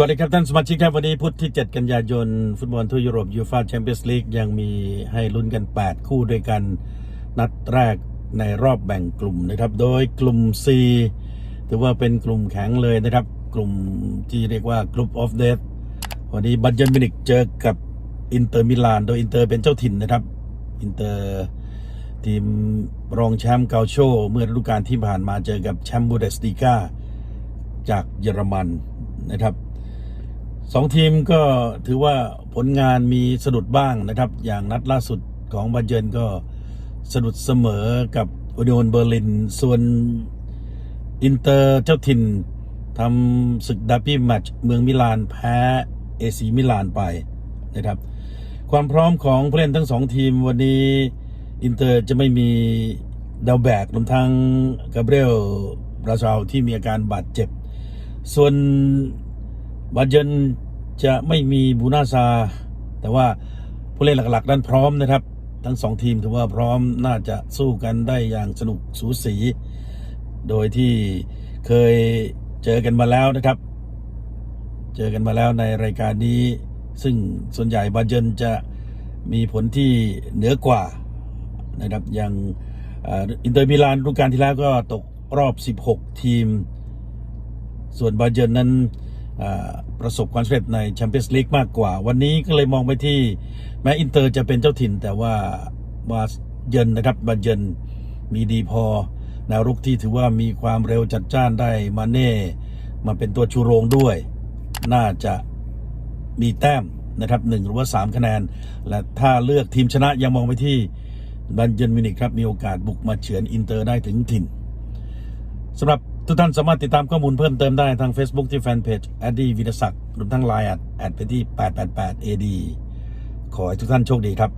สวัสดีครับท่านสมาชิกครับ วันนี้พุธที่ 7 กันยายน ฟุตบอลทั่วยุโรปยูฟาแชมเปี้ยนส์ลีกยังมีให้ลุ้นกัน 8 คู่ด้วยกันนัดแรกในรอบแบ่งกลุ่มนะครับ โดยกลุ่ม C ถือว่าเป็นกลุ่มแข็งเลยนะครับ กลุ่มที่เรียกว่ากลุ่มออฟเด h วันนี้บัตเยนมินิกเจอกับอินเตอร์มิลานโดยอินเตอร์เป็นเจ้าถิ่นนะครับอินเตอร์ทีมรองแชมป์เกาโชเมื่อฤดูกาลที่ผ่านมาเจอกับแชมป์บูเดสติก้าจากเยอรมันนะครับ สองทีมก็ถือว่าผลงานมีสะดุดบ้างนะครับ อย่างนัดล่าสุดของบาเยิร์นก็สะดุดเสมอกับอุนิโอนเบอร์ลิน ส่วนอินเตอร์เจ้าถิ่นทำศึกดาร์บี้แมตช์เมืองมิลานแพ้เอซีมิลานไปนะครับ ความพร้อมของผู้เล่นทั้งสองทีมวันนี้อินเตอร์จะไม่มีดาวแบกรวมทั้งกาเบรียลบราซาวที่มีอาการบาดเจ็บ ส่วน บาเยินจะไม่มีบูนาซา แต่ว่าผู้เล่นหลักๆนั้นพร้อมนะครับ ทั้งสองทีมถือว่าพร้อมน่าจะสู้กันได้อย่างสนุกสูสี โดยที่เคยเจอกันมาแล้วนะครับ เจอกันมาแล้วในรายการนี้ ซึ่งส่วนใหญ่บาเยินจะมีผลที่เหนือกว่านะครับอย่างอินเตอร์มิลานฤดูกาลที่แล้วก็ตกรอบ 16 ทีม ส่วนบาเยินนั้น ประสบความสำเร็จในแชมเปี้ยนส์ลีกมากกว่า วันนี้ก็เลยมองไปที่แม้อินเตอร์จะเป็นเจ้าถิ่น แต่ว่าบาเยนนะครับบาเยนมีดีพอแนวรุกที่ถือว่ามีความเร็วจัดจ้านได้มาเน่มาเป็นตัวชูโรงด้วย น่าจะมีแต้มนะครับหนึ่งหรือว่าสามคะแนน และถ้าเลือกทีมชนะยังมองไปที่บันเยนมินิกครับ มีโอกาสบุกมาเฉือนอินเตอร์ได้ถึงถิ่นสำหรับ ทุกท่านสามารถติดตามข้อมูลเพิ่มเติมได้ทาง Facebook ที่แฟนเพจแอดดี้วิทยาศักดิ์รวมทั้งไลน์แอดแอดไปที่888 AD ขอให้ทุกท่านโชคดีครับ